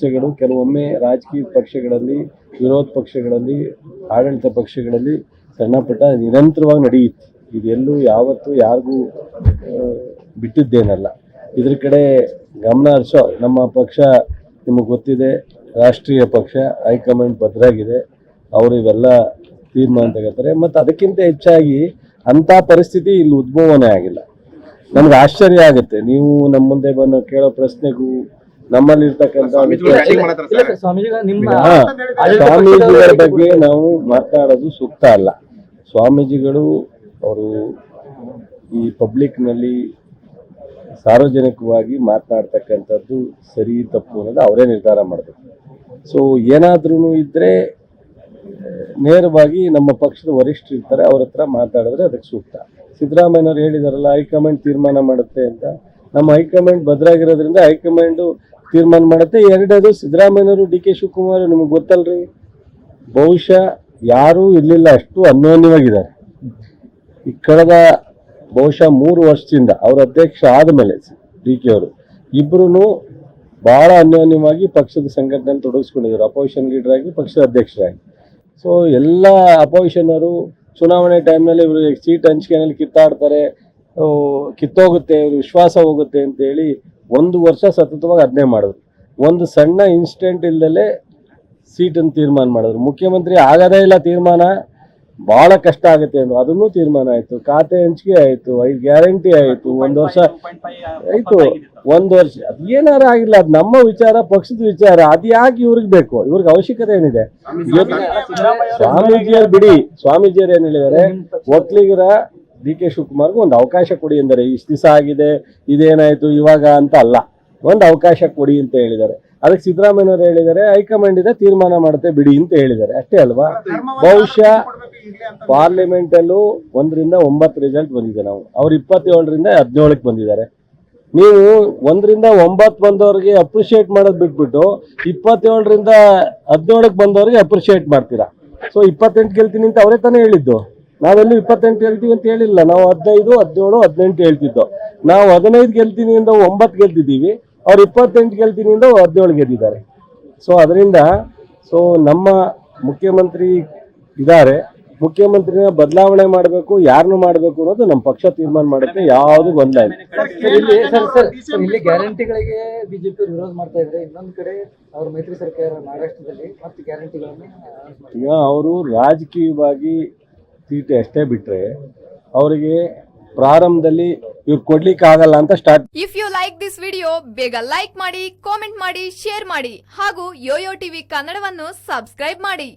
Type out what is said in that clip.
ಚರ್ಚೆಗಳು ಕೆಲವೊಮ್ಮೆ ರಾಜಕೀಯ ಪಕ್ಷಗಳಲ್ಲಿ, ವಿರೋಧ ಪಕ್ಷಗಳಲ್ಲಿ, ಆಡಳಿತ ಪಕ್ಷಗಳಲ್ಲಿ ಸಣ್ಣ ಪುಟ್ಟ ನಿರಂತರವಾಗಿ ನಡೆಯುತ್ತೆ. ಇದೆಲ್ಲೂ ಯಾವತ್ತೂ ಯಾರಿಗೂ ಬಿಟ್ಟಿದ್ದೇನಲ್ಲ. ಇದ್ರ ಕಡೆ ಗಮನ ಹರಿಸೋ. ನಮ್ಮ ಪಕ್ಷ ನಿಮಗೆ ಗೊತ್ತಿದೆ, ರಾಷ್ಟ್ರೀಯ ಪಕ್ಷ, ಹೈಕಮಾಂಡ್ ಭದ್ರಾಗಿದೆ. ಅವರು ಇವೆಲ್ಲ ತೀರ್ಮಾನ ತಗೋತಾರೆ. ಮತ್ತು ಅದಕ್ಕಿಂತ ಹೆಚ್ಚಾಗಿ ಅಂಥ ಪರಿಸ್ಥಿತಿ ಇಲ್ಲಿ ಉದ್ಭವನೇ ಆಗಿಲ್ಲ. ನಮ್ಗೆ ಆಶ್ಚರ್ಯ ಆಗುತ್ತೆ. ನೀವು ನಮ್ಮ ಮುಂದೆ ಬಂದು ಕೇಳೋ ಪ್ರಶ್ನೆಗೂ ನಮ್ಮಲ್ಲಿ ಇರ್ತಕ್ಕಂಥ ಸ್ವಾಮೀಜಿಗಳು ಬಗ್ಗೆ ನಾವು ಮಾತನಾಡೋದು ಸೂಕ್ತ ಅಲ್ಲ. ಸ್ವಾಮೀಜಿಗಳು ಅವರು ಈ ಪಬ್ಲಿಕ್ನಲ್ಲಿ ಸಾರ್ವಜನಿಕವಾಗಿ ಮಾತನಾಡ್ತಕ್ಕಂಥದ್ದು ಸರಿ ತಪ್ಪು ಅನ್ನೋದು ಅವರೇ ನಿರ್ಧಾರ ಮಾಡಬೇಕು. ಸೊ ಏನಾದ್ರೂ ಇದ್ರೆ ನೇರವಾಗಿ ನಮ್ಮ ಪಕ್ಷದ ವರಿಷ್ಠರು ಇರ್ತಾರೆ ಅವ್ರ ಹತ್ರ ಮಾತಾಡಿದ್ರೆ ಅದಕ್ಕೆ ಸೂಕ್ತ. ಸಿದ್ದರಾಮಯ್ಯನವ್ರು ಹೇಳಿದಾರಲ್ಲ ಹೈಕಮಾಂಡ್ ತೀರ್ಮಾನ ಮಾಡುತ್ತೆ ಅಂತ. ನಮ್ಮ ಹೈಕಮಾಂಡ್ ಭದ್ರಾಗಿರೋದ್ರಿಂದ ಹೈಕಮಾಂಡು ತೀರ್ಮಾನ ಮಾಡುತ್ತೆ. ಎರಡದು ಸಿದ್ದರಾಮಯ್ಯನವರು ಡಿ ಕೆ ಶಿವಕುಮಾರ್ ನಿಮಗೆ ಗೊತ್ತಲ್ರಿ? ಬಹುಶಃ ಯಾರೂ ಇರಲಿಲ್ಲ, ಅಷ್ಟು ಅನ್ಯೋನ್ಯವಾಗಿದ್ದಾರೆ. ಈ ಕಳೆದ ಬಹುಶಃ ಮೂರು ವರ್ಷದಿಂದ ಅವ್ರ ಅಧ್ಯಕ್ಷ ಆದಮೇಲೆ ಡಿ ಕೆ ಅವರು ಇಬ್ಬರೂ ಬಹಳ ಅನ್ಯೋನ್ಯವಾಗಿ ಪಕ್ಷದ ಸಂಘಟನೆಯಲ್ಲಿ ತೊಡಗಿಸ್ಕೊಂಡಿದ್ದಾರೆ. ಅಪೋಸಿಷನ್ ಲೀಡರ್ ಆಗಿ, ಪಕ್ಷದ ಅಧ್ಯಕ್ಷರಾಗಿ. ಸೊ ಎಲ್ಲ ಅಪೋಸಿಷನರು ಚುನಾವಣೆ ಟೈಮ್ನಲ್ಲಿ ಇವರು ಸೀಟ್ ಹಂಚಿಕೆನಲ್ಲಿ ಕಿತ್ತಾಡ್ತಾರೆ. ಕಿತ್ತೋಗುತ್ತೆ ವಿಶ್ವಾಸ ಹೋಗುತ್ತೆ ಅಂತೇಳಿ ಒಂದು ವರ್ಷ ಸತತವಾಗಿ ಅದನ್ನೇ ಮಾಡಿದ್ರು. ಒಂದು ಸಣ್ಣ ಇನ್ಸಿಡೆಂಟ್ ಇಲ್ದಲೆ ಸೀಟನ್ನು ತೀರ್ಮಾನ ಮಾಡಿದ್ರು. ಮುಖ್ಯಮಂತ್ರಿ ಆಗದೇ ಇಲ್ಲ ತೀರ್ಮಾನ ಬಹಳ ಕಷ್ಟ ಆಗುತ್ತೆ ಅಂದ್ರು. ಅದನ್ನು ತೀರ್ಮಾನ ಆಯಿತು. ಖಾತೆ ಹಂಚಿಕೆ ಆಯಿತು ಐದು ಗ್ಯಾರಂಟಿ ಆಯಿತು ಒಂದು ವರ್ಷ ಆಯಿತು. ಒಂದು ವರ್ಷ ಅದು ಏನಾರು ಆಗಿಲ್ಲ ಅದು ನಮ್ಮ ವಿಚಾರ ಪಕ್ಷದ ವಿಚಾರ ಅದು ಯಾಕೆ ಇವ್ರಿಗೆ ಬೇಕು? ಇವ್ರಿಗೆ ಅವಶ್ಯಕತೆ ಏನಿದೆ? ಸ್ವಾಮೀಜಿಯರು ಬಿಡಿ. ಸ್ವಾಮೀಜಿಯರು ಏನ್ ಹೇಳಿದ್ದಾರೆ? ಒಕ್ಕಲಿಗರ ಡಿ ಕೆ ಶಿವಕುಮಾರ್ಗೂ ಒಂದು ಅವಕಾಶ ಕೊಡಿ ಎಂದರೆ ಇಷ್ಟು ದಿವಸ ಆಗಿದೆ ಇದೇನಾಯಿತು ಇವಾಗ ಅಂತ ಅಲ್ಲ. ಒಂದು ಅವಕಾಶ ಕೊಡಿ ಅಂತ ಹೇಳಿದ್ದಾರೆ. ಅದಕ್ಕೆ ಸಿದ್ದರಾಮಯ್ಯನವರು ಹೇಳಿದ್ದಾರೆ ಹೈಕಮಾಂಡ್ ಇದೆ ತೀರ್ಮಾನ ಮಾಡುತ್ತೆ ಬಿಡಿ ಅಂತ ಹೇಳಿದ್ದಾರೆ. ಅಷ್ಟೇ ಅಲ್ವಾ? ಬಹುಶಃ ಪಾರ್ಲಿಮೆಂಟಲ್ಲೂ ಒಂದರಿಂದ ಒಂಬತ್ತು ರಿಸಲ್ಟ್ ಬಂದಿದೆ ನಾವು. ಅವ್ರು ಇಪ್ಪತ್ತೇಳರಿಂದ ಹದಿನೇಳಕ್ಕೆ ಬಂದಿದ್ದಾರೆ. ನೀವು ಒಂದರಿಂದ ಒಂಬತ್ತು ಬಂದವ್ರಿಗೆ ಅಪ್ರಿಷಿಯೇಟ್ ಮಾಡೋದು ಬಿಟ್ಬಿಟ್ಟು ಇಪ್ಪತ್ತೇಳರಿಂದ ಹದಿನೇಳಕ್ಕೆ ಬಂದವ್ರಿಗೆ ಅಪ್ರಿಷಿಯೇಟ್ ಮಾಡ್ತೀರಾ? ಸೊ ಇಪ್ಪತ್ತೆಂಟು ಗೆಲ್ತೀನಿ ಅಂತ ಅವರೇ ತಾನೇ ಹೇಳಿದ್ದು. ನಾವೆಲ್ಲೂ ಇಪ್ಪತ್ತೆಂಟು ಗೆಲ್ತೀವಿ ಅಂತ ಹೇಳಿಲ್ಲ. ನಾವು ಹದಿನೈದು ಹದಿನೇಳು ಹದಿನೆಂಟು ಹೇಳ್ತಿದ್ದೋ. ನಾವು ಹದಿನೈದು ಗೆಲ್ತೀನಿ ಇಂದ ಒಂಬತ್ತು ಗೆಲ್ತಿದ್ದೀವಿ. ಅವ್ರು ಇಪ್ಪತ್ತೆಂಟು ಗೆಲ್ತೀನಿ ಇಂದ ಹದಿನೇಳು ಗೆದ್ದಿದ್ದಾರೆ. ಸೊ ಅದರಿಂದ ಸೊ ನಮ್ಮ ಮುಖ್ಯಮಂತ್ರಿ ಇದ್ದಾರೆ. ಮುಖ್ಯಮಂತ್ರಿನ ಬದಲಾವಣೆ ಮಾಡಬೇಕು ಯಾರನ್ನು ಮಾಡಬೇಕು ಅನ್ನೋದು ನಮ್ಮ ಪಕ್ಷ ತೀರ್ಮಾನ ಮಾಡುತ್ತೆ ಯಾವುದು ಗೊಂದಲ ಇಲ್ಲ. ಇಲ್ಲಿ ಸರ್ ಸರ್ ಸರ್, ಇಲ್ಲಿ ಗ್ಯಾರಂಟಿಗಳಿಗೆ ಬಿಜೆಪಿ ವಿರೋಧ ಮಾಡ್ತಾ ಇದ್ರೆ ಇನ್ನೊಂದು ಕಡೆ ಅವ್ರ ಮೈತ್ರಿ ಸರ್ಕಾರ ಮಹಾರಾಷ್ಟ್ರದಲ್ಲಿ ಮತ್ತೆ ಗ್ಯಾರಂಟಿಗಳನ್ನು ಅವರು ರಾಜಕೀಯವಾಗಿ ತೀಟೆ ಅಷ್ಟೇ ಬಿಟ್ರೆ ಅವರಿಗೆ ಪ್ರಾರಂಭದಲ್ಲಿ ಇವ್ರು ಕೊಡ್ಲಿಕ್ಕೆ ಆಗಲ್ಲ ಅಂತ start if you like this video ಬೇಗ ಲೈಕ್ ಮಾಡಿ ಕಾಮೆಂಟ್ ಮಾಡಿ ಶೇರ್ ಮಾಡಿ ಹಾಗೂ ಯೋಯೋ ಟಿವಿ ಕನ್ನಡವನ್ನು ಸಬ್ಸ್ಕ್ರೈಬ್ ಮಾಡಿ.